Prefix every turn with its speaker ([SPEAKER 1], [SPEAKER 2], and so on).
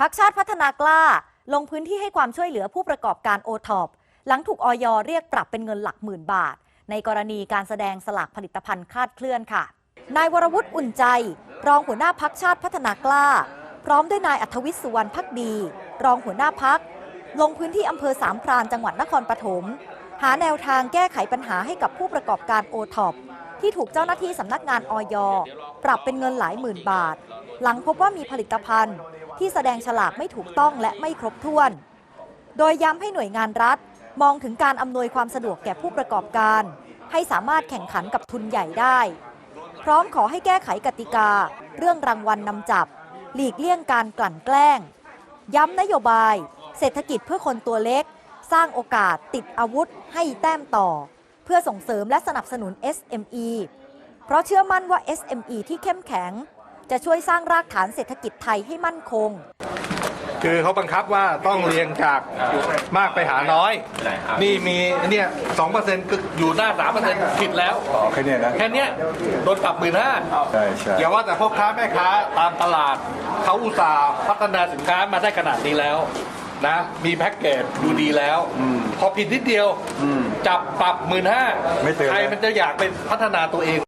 [SPEAKER 1] พักชาติพัฒนากล้า ลงพื้นที่ให้ความช่วยเหลือผู้ประกอบการโอท็อปหลังถูกออยเรียกปรับเป็นเงินหลักหมื่นบาท ในกรณีการแสดงสลากผลิตภัณฑ์คลาดเคลื่อนค่ะ นายวรวุฒิอุ่นใจ รองหัวหน้าพักชาติพัฒนากล้า พร้อมด้วยนายอัธวิทย์สุวรรณพักดี รองหัวหน้าพัก ลงพื้นที่อำเภอสามพรานจังหวัดนครปฐมหาแนวทางแก้ไขปัญหาให้กับผู้ประกอบการโอท็อปที่ถูกเจ้าหน้าที่สำนักงานออยปรับเป็นเงินหลายหมื่นบาท หลังพบว่ามีผลิตภัณฑ์ ที่แสดงฉลากไม่ถูกต้องและไม่ครบถ้วน โดยย้ำให้หน่วยงานรัฐ มองถึงการอำนวยความสะดวกแก่ผู้ประกอบการ ให้สามารถแข่งขันกับทุนใหญ่ได้ พร้อมขอให้แก้ไขกติกา เรื่องรางวัลนำจับ หลีกเลี่ยงการกลั่นแกล้ง ย้ำนโยบาย เศรษฐกิจเพื่อคนตัวเล็ก สร้างโอกาสติดอาวุธ ให้แต้มต่อ เพื่อส่งเสริมและสนับสนุน SME เพราะเชื่อมั่นว่า SME ที่เข้มแข็ง จะช่วยสร้างรากฐานเศรษฐกิจไทยให้มั่นคง
[SPEAKER 2] คือเขาบังคับว่าต้องเรียงจากมากไปหาน้อย นี่มีเนี่ยสองเปอร์เซ็นต์อยู่หน้าสามเปอร์เซ็นต์ผิดแล้ว
[SPEAKER 3] อ๋อแค่เนี้ยนะ
[SPEAKER 2] แค่เนี้ยโดนปรับหมื่นห้า
[SPEAKER 3] ใช่ใช่
[SPEAKER 2] อย่าว่าแต่พ่อค้าแม่ค้าตามตลาด เขาอุตส่าห์พัฒนาสินค้ามาได้ขนาดนี้แล้วนะมีแพ็กเกจดูดีแล้ว พอผิดนิดเดียวจับปรับหมื่นห้า
[SPEAKER 3] ไม่เตือน
[SPEAKER 2] ใครมันจะอยากไปพัฒนาตัวเอง